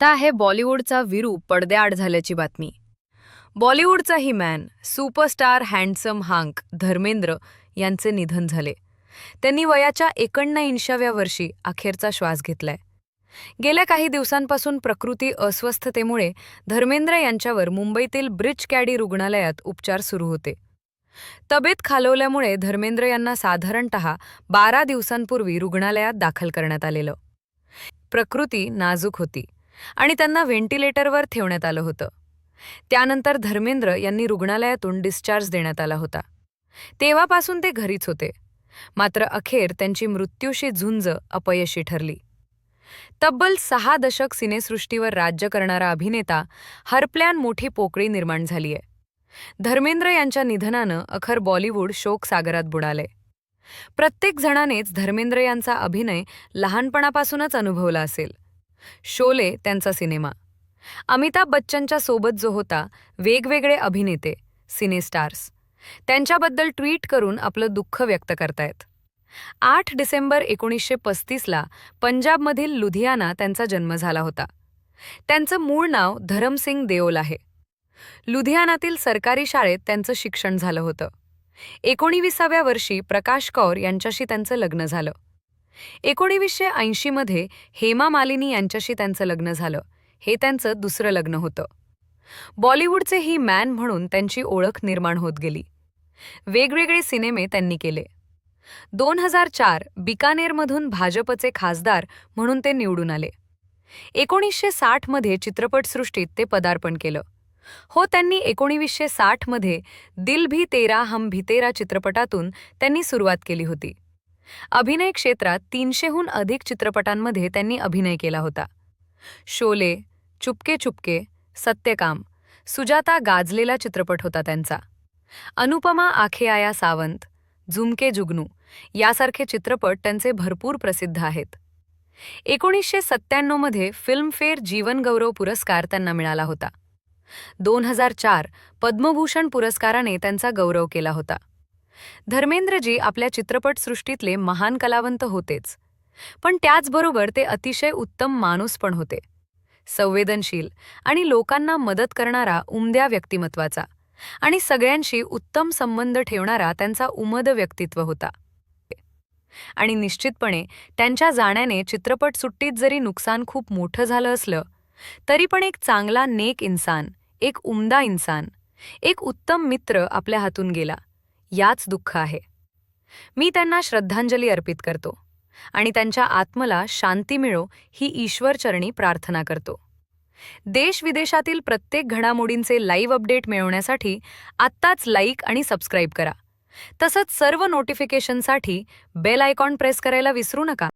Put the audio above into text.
आता आहे बॉलिवूडचा विरू पडद्याआड झाल्याची बातमी. बॉलिवूडचा he man superstar handsome hunk Dharmendra यांचे निधन झाले. त्यांनी वयाच्या एकोणऐंशाव्या वर्षी अखेरचा श्वास घेतलाय. गेल्या काही दिवसांपासून प्रकृती अस्वस्थतेमुळे धर्मेंद्र यांच्यावर मुंबईतील ब्रिज कॅडी रुग्णालयात उपचार सुरू होते. तब्येत खालवल्यामुळे धर्मेंद्र यांना साधारणतः बारा दिवसांपूर्वी रुग्णालयात दाखल करण्यात आलेलं. प्रकृती नाजूक होती. आणि त्यांना व्हेंटिलेटरवर ठेवण्यात आलं होतं. त्यानंतर धर्मेंद्र यांनी रुग्णालयातून डिस्चार्ज देण्यात आला होता. तेव्हापासून ते घरीच होते. मात्र अखेर त्यांची मृत्यूशी झुंज अपयशी ठरली. तब्बल सहा दशक सिनेसृष्टीवर राज्य करणारा अभिनेता हरप्ल्यान मोठी पोकळी निर्माण झालीय. धर्मेंद्र यांच्या निधनानं अखर बॉलिवूड शोकसागरात बुडाले. प्रत्येक जणानेच धर्मेंद्र यांचा अभिनय लहानपणापासूनच अनुभवला असेल. शोले त्यांचा सिनेमा. अमिताभ बच्चनच्या सोबत जो होता वेगवेगळे अभिनेते सिनेस्टार्स त्यांच्याबद्दल ट्विट करून आपलं दुःख व्यक्त करतायत. आठ डिसेंबर एकोणीसशे पस्तीसला पंजाबमधील लुधियाना त्यांचा जन्म झाला होता. त्यांचं मूळ नाव धरमसिंग देओल आहे. लुधियानातील सरकारी शाळेत त्यांचं शिक्षण झालं होतं. एकोणीविसाव्या वर्षी प्रकाश कौर यांच्याशी त्यांचं लग्न झालं. एकोणीसशे ऐंशीमध्ये हेमा मालिनी यांच्याशी त्यांचं लग्न झालं. हे त्यांचं दुसरं लग्न होतं. बॉलिवूडचे ही मॅन म्हणून त्यांची ओळख निर्माण होत गेली. वेगवेगळे सिनेमे त्यांनी केले. दोन हजार चार बिकानेरमधून भाजपचे खासदार म्हणून ते निवडून आले. एकोणीसशे साठमध्ये चित्रपटसृष्टीत ते पदार्पण केलं. हो त्यांनी एकोणीसशे साठमध्ये दिल भी तेरा हम भी तेरा चित्रपटातून त्यांनी सुरुवात केली होती. अभिनय क्षेत्रात तीनशेहून अधिक चित्रपटांमध्ये त्यांनी अभिनय केला होता. शोले चुपके चुपके सत्यकाम सुजाता गाजलेला चित्रपट होता त्यांचा. अनुपमा आखे आया सावंत झुमके जुगनू यासारखे चित्रपट त्यांचे भरपूर प्रसिद्ध आहेत. एकोणीसशे सत्त्याण्णवमध्ये फिल्मफेअर जीवनगौरव पुरस्कार त्यांना मिळाला होता. दोन हजार चार पद्मभूषण पुरस्काराने त्यांचा गौरव केला होता. धर्मेंद्रजी आपल्या चित्रपटसृष्टीतले महान कलावंत होतेच. पण त्याचबरोबर ते अतिशय उत्तम माणूस पण होते. संवेदनशील आणि लोकांना मदत करणारा उमद्या व्यक्तिमत्वाचा आणि सगळ्यांशी उत्तम संबंध ठेवणारा त्यांचा उमद व्यक्तित्व होता. आणि निश्चितपणे त्यांच्या जाण्याने चित्रपट सुट्टीत जरी नुकसान खूप मोठं झालं असलं तरी पण एक चांगला नेक इन्सान एक उमदा इन्सान एक उत्तम मित्र आपल्या हातून गेला. याच दुःख आहे. मी त्यांना श्रद्धांजली अर्पित करतो आणि त्यांच्या आत्मला शांती मिळो ही ईश्वरचरणी प्रार्थना करतो. देश विदेशातील प्रत्येक घडामोडींचे लाईव्ह अपडेट मिळवण्यासाठी आत्ताच लाईक आणि सबस्क्राईब करा. तसंच सर्व नोटिफिकेशनसाठी बेल आयकॉन प्रेस करायला विसरू नका.